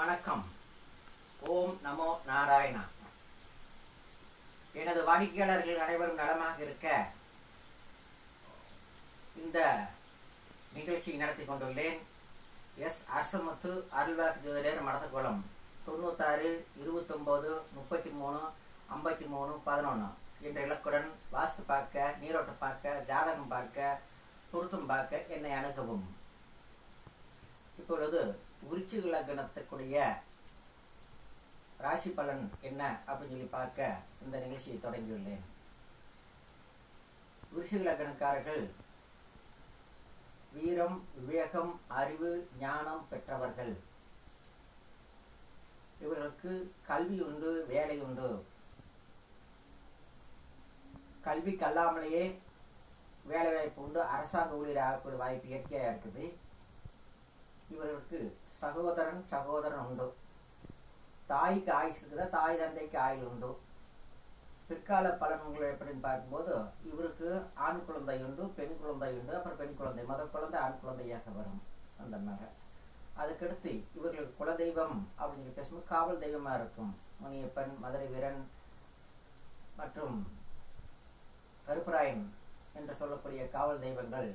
வணக்கம். ஓம் நமோ நாராயணா. எனது வாடிக்கையாளர்கள் அனைவரும் நலமாக இருக்க இந்த நிகழ்ச்சியை நடத்தி கொண்டுள்ளேன். எஸ் அரசமுத்து அருள்வாக்கு ஜோதிடர் மடத்தக்குளம் தொண்ணூத்தாறு இருபத்தொம்போது முப்பத்தி மூணு ஐம்பத்தி மூணு பதினொன்று என்ற இலக்குடன் வாஸ்து பார்க்க நீரோட்டம் பார்க்க ஜாதகம் பார்க்க பொருத்தம் பார்க்க என்னை அணுகவும். இப்பொழுது விருச்சிக லக்னத்துக்குரிய ராசி பலன் என்ன அப்படின்னு சொல்லி பார்க்க இந்த நிகழ்ச்சியை தொடங்கியுள்ளேன். விருச்சிக லக்னக்காரர்கள் வீரம் விவேகம் அறிவு ஞானம் பெற்றவர்கள். இவர்களுக்கு கல்வி உண்டு வேலை உண்டு. கல்வி கல்லாமலேயே வேலை வாய்ப்பு உண்டு. அரசாங்க ஊழியர் ஆகக்கூடிய வாய்ப்பு இயற்கையாக இருக்குது. இவர்களுக்கு சகோதரன் சகோதரன் உண்டு. தாய்க்கு ஆயுஷ் இருக்குதா? தாய் தந்தைக்கு ஆயுள் உண்டு. பிற்கால பலன்கள் எப்படின்னு பார்க்கும்போது இவருக்கு ஆண் குழந்தை உண்டு பெண் குழந்தை உண்டு அப்புறம் பெண் குழந்தை மத குழந்தை ஆண் குழந்தையாக வரும் அந்த மாதிரி அதுக்கடுத்து இவர்களுக்கு குலதெய்வம் அப்படின்னு சொல்லி பேசும்போது காவல் தெய்வமாக இருக்கும். முனியப்பன் மதுரை வீரன் மற்றும் கருப்பராயன் என்று சொல்லக்கூடிய காவல் தெய்வங்கள்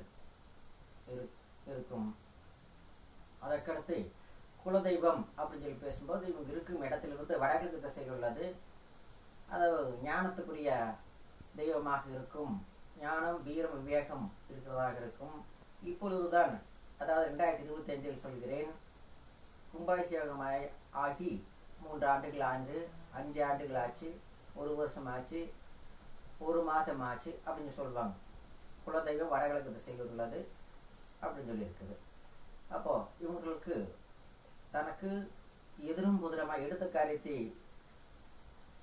இரு இருக்கும். அதற்கடுத்து குலதெய்வம் அப்படின்னு சொல்லி பேசும்போது இவங்க இருக்கும் இடத்திலிருந்து வடகிழக்கு திசையில் உள்ளது. அதாவது ஞானத்துக்குரிய தெய்வமாக இருக்கும். ஞானம் வீரம் விவேகம் இருக்கிறதாக இருக்கும். இப்பொழுதுதான் அதாவது ரெண்டாயிரத்தி இருபத்தி அஞ்சில் சொல்கிறேன் கும்பாபிஷேகம் ஆகி மூன்று ஆண்டுகள் ஆண்டு அஞ்சு ஆண்டுகள் ஆச்சு ஒரு வருஷம் ஆச்சு ஒரு மாதம் ஆச்சு அப்படின்னு சொல்லுவாங்க. குலதெய்வம் வடகிழக்கு திசையில் உள்ளது அப்படின்னு சொல்லியிருக்குது. அப்போ இவங்களுக்கு தனக்கு எதிரும் புதிரமாக எடுத்த காரியத்தை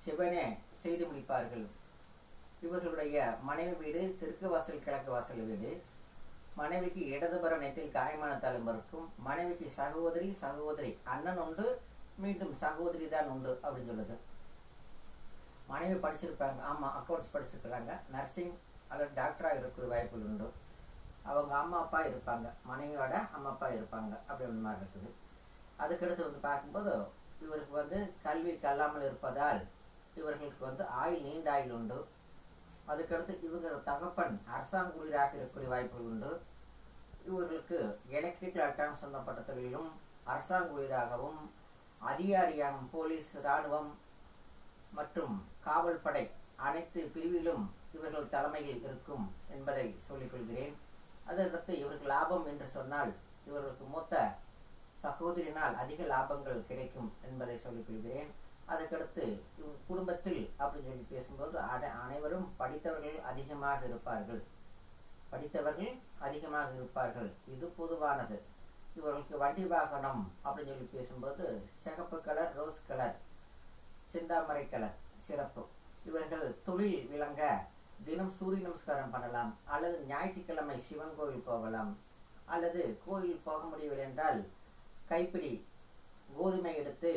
சிவனே செய்து முடிப்பார்கள். இவர்களுடைய மனைவி வீடு தெற்கு வாசல் கிழக்கு வாசல் வீடு. மனைவிக்கு இடதுபுற நேத்தில் காயமான தழும்பு இருக்கும். மனைவிக்கு சகோதரி சகோதரி அண்ணன் உண்டு. மீண்டும் சகோதரி தான் உண்டு அப்படின்னு சொல்லுது. மனைவி படிச்சிருப்பாங்க. ஆமாம் அக்கௌண்ட்ஸ் படிச்சிருக்கிறாங்க. நர்சிங் அல்லது டாக்டராக இருக்கிற வாய்ப்புகள் உண்டு. அவங்க அம்மா அப்பா இருப்பாங்க. மனைவியோட அம்மா அப்பா இருப்பாங்க. அப்படின்ற மாதிரி இருக்குது. அதுக்கடுத்து வந்து பார்க்கும்போது இவருக்கு வந்து கல்வி கல்லாமல் இருப்பதால் இவர்களுக்கு வந்து ஆயுள் நீண்ட ஆயுள் உண்டு. அதுக்கடுத்து இவங்க தகப்பன் அரசாங்க ஊழியராக இருக்கக்கூடிய வாய்ப்புகள் உண்டு. இவர்களுக்கு எலக்ட்ரிக்கல் அட்டான் சம்பந்தப்பட்ட தொழிலும் அரசாங்க ஊழியராகவும் அதிகாரியாகவும் போலீஸ் இராணுவம் மற்றும் காவல்படை அனைத்து பிரிவிலும் இவர்கள் தலைமையில் இருக்கும் என்பதை சொல்லிக் கொள்கிறேன். அதற்கு இவருக்கு லாபம் என்று சொன்னால் இவர்களுக்கு மூத்த சகோதரினால் அதிக லாபங்கள் கிடைக்கும் என்பதை சொல்லிக் கொள்கிறேன் அதுக்கடுத்து குடும்பத்தில் அப்படின்னு சொல்லி பேசும்போது அட- அனைவரும் படித்தவர்கள் அதிகமாக இருப்பார்கள். படித்தவர்கள் அதிகமாக இருப்பார்கள். இது பொதுவானது. இவர்களுக்கு வண்டி வாகனம் அப்படின்னு சொல்லி பேசும்போது சிகப்பு கலர் ரோஸ் கலர் சிந்தாமரை கலர் சிறப்பு. இவர்கள் தொழில் விளங்க தினம் சூரிய நமஸ்காரம் பண்ணலாம் அல்லது ஞாயிற்றுக்கிழமை சிவன் கோவில் போகலாம் அல்லது கோயில் போக முடியவில்லை என்றால் கைப்பிடி கோதுமை எடுத்து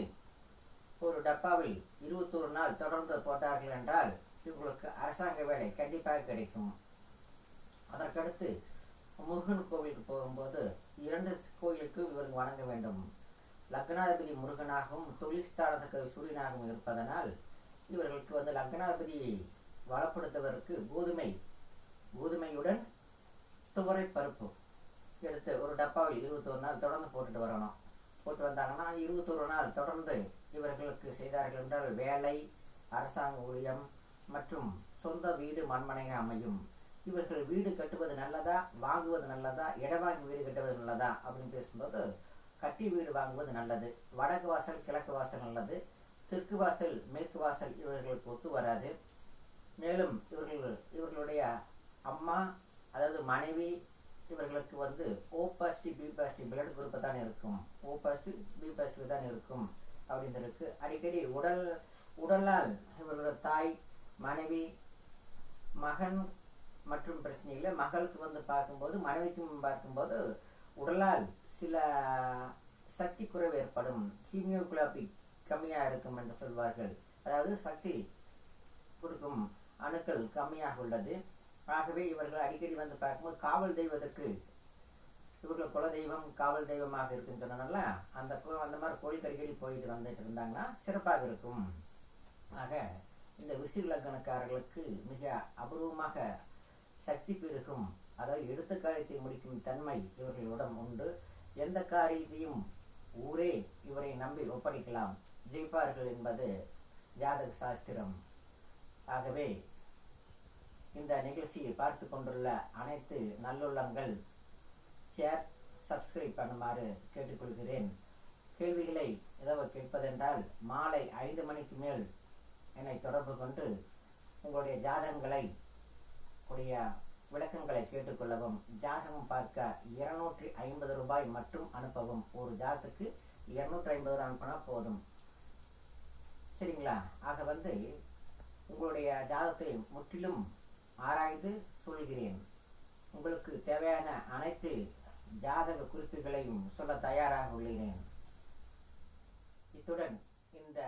ஒரு டப்பாவில் இருபத்தோரு நாள் தொடர்ந்து போட்டார்கள் என்றால் இவங்களுக்கு அரசாங்க வேலை கண்டிப்பாக கிடைக்கும். அதற்கடுத்து முருகன் கோவிலுக்கு போகும்போது இரண்டு கோயிலுக்கு இவர்கள் வணங்க வேண்டும். லக்னாதிபதி முருகனாகவும் தொழில் ஸ்தானத்துக்கு சூரியனாகவும் இருப்பதனால் இவர்களுக்கு வந்து லக்னாதிபதியை வளப்படுத்துவதற்கு கோதுமை கோதுமையுடன் துவரை பருப்பு எடுத்து ஒரு டப்பாவில் இருபத்தொரு நாள் தொடர்ந்து போட்டுட்டு வரணும். போட்டு வந்தாங்கன்னா இருபத்தொரு நாள் தொடர்ந்து இவர்களுக்கு செய்தார்கள் என்றால் வேலை அரசாங்க ஊழியம் மற்றும் சொந்த வீடு மண்மனைக அமையும். இவர்கள் வீடு கட்டுவது நல்லதா வாங்குவது நல்லதா இடம் வாங்கி வீடு கட்டுவது நல்லதா அப்படின்னு பேசும்போது கட்டி வீடு வாங்குவது நல்லது. வடக்கு வாசல் கிழக்கு வாசல் நல்லது. தெற்கு வாசல் மேற்கு வாசல் இவர்களுக்கு ஒத்து வராது. மேலும் இவர்கள் இவர்களுடைய அம்மா அதாவது மனைவி இவர்களுக்கு வந்து O positive B positive blood group தான் இருக்கும். ஓ பாசிட்டிவ் பி பாசிட்டிவ் தான் இருக்கும். அப்படின்னு இருக்கு அடிக்கடி உடல் உடலால் இவர்களோட தாய் மனைவி மகன் மற்றும் பிரச்சனைகளை மகளுக்கு வந்து பார்க்கும்போது மனைவிக்கும் பார்க்கும்போது உடலால் சில சக்தி குறைவு ஏற்படும். ஹீமியோகுலாபி கம்மியாக இருக்கும் என்று சொல்வார்கள். அதாவது சக்தி கொடுக்கும் அணுக்கள் கம்மியாக உள்ளது. ஆகவே இவர்கள் அடிக்கடி வந்து பார்க்கும்போது காவல் தெய்வத்துக்கு இவர்கள் குலதெய்வம் காவல் தெய்வமாக இருக்குன்னு அந்த கோ- அந்த மாதிரி கோயில் அடிக்கடி போயிட்டு வந்துட்டு இருந்தாங்கன்னா சிறப்பாக இருக்கும். ஆக இந்த விசிறிலங்கனக்காரர்களுக்கு மிக அபூர்வமாக சக்தி பெருகும். அதாவது எடுத்த காரியத்தை முடிக்கும் தன்மை இவர்களிடம் உண்டு. எந்த காரியத்தையும் ஊரே இவரை நம்பி ஒப்படைக்கலாம். ஜெயிப்பார்கள் என்பது ஜாதக சாஸ்திரம். ஆகவே இந்த நிகழ்ச்சியை பார்த்து கொண்டுள்ள அனைத்து நல்லுள்ளங்கள் ஷேர் சப்ஸ்கிரைப் பண்ணுமாறு கேட்டுக்கொள்கிறேன். கேள்விகளை ஏதாவது கேட்பதென்றால் மாலை ஐந்து மணிக்கு மேல் என்னை தொடர்பு கொண்டு உங்களுடைய ஜாதகங்களை உடைய விளக்கங்களை கேட்டுக்கொள்ளவும் ஜாதகம் பார்க்க இருநூற்றி ஐம்பது ரூபாய் மட்டும் அனுப்பவும். ஒரு ஜாதத்துக்கு இருநூற்றி ஐம்பது ரூபாய் அனுப்பினா போதும். சரிங்களா? ஆக வந்து உங்களுடைய ஜாதகத்தை முற்றிலும் ஆராய்ந்து சொல்கிறேன். உங்களுக்கு தேவையான அனைத்து ஜாதக குறிப்புகளையும் சொல்ல தயாராக உள்ளேன் இத்துடன் இந்த